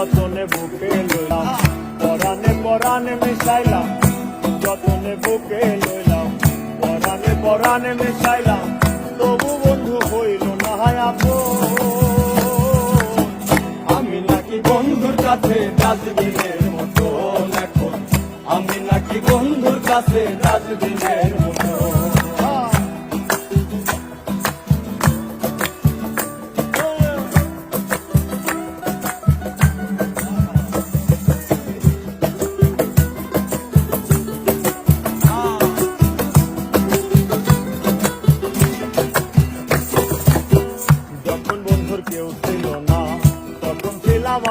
যতনে বুকে লইলাম, পরানে পরানে মিশাইলাম, যতনে বুকে লইলাম, পরানে পরানে মিশাইলাম। তবু বন্ধু হইল না আপন। আমি নাকি বন্ধুর কাছে ডাস্টবিনের মতো এখন আমি নাকি বন্ধুর কাছে ডাস্টবিনের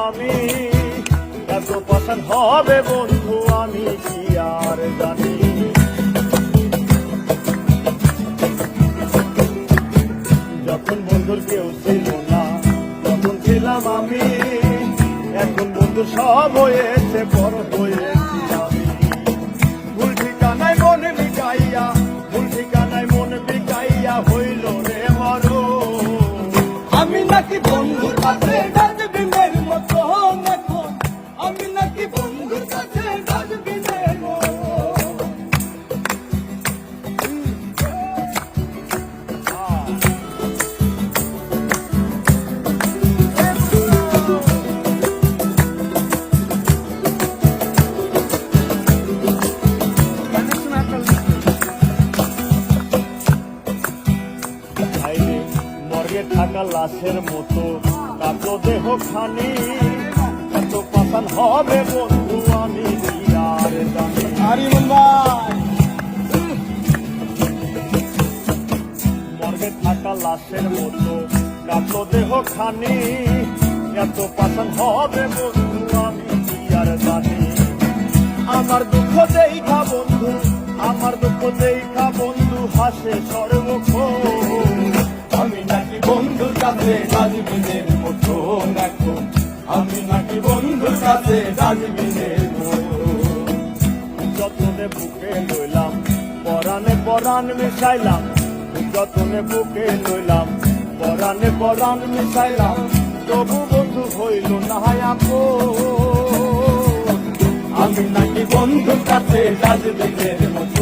আমি? এত পছন্দ হবে বন্ধু, আমি কি আর জানি? যখন বন্ধুর কেউ ছিল না, তখন ছিলাম আমি। এখন বন্ধু সব হয়েছে, বড় হয়েছি আমি। ভুল ঠিকানায় মন বিকাইয়া ভুল মন নাকি বন্ধুর কাছে থাকা লাশের মতো। কাটো দেহ খানি এত পাতান হবে বন্ধু আমি আর জানি। আরে মর্গে থাকা লাশের মতো। কাটো দেহ খানি এত পাতান হবে বন্ধু আমি আর জানি। আমার দুঃখ দেখা বন্ধু আমার দুঃখ দেখা বন্ধু হাসে বন্ধুর কাছে ডাস্টবিনের মতো এখন আমি নাকি বন্ধুর কাছে ডাস্টবিনের যতনে বুকে লইলাম পরানে পরাণ মিশাইলাম। যতনে বুকে লইলাম পরানে পরাণ মিশাইলাম। তবু বন্ধু হইল না আপন আমি নাকি বন্ধুর কাছে ডাস্টবিনের মতো।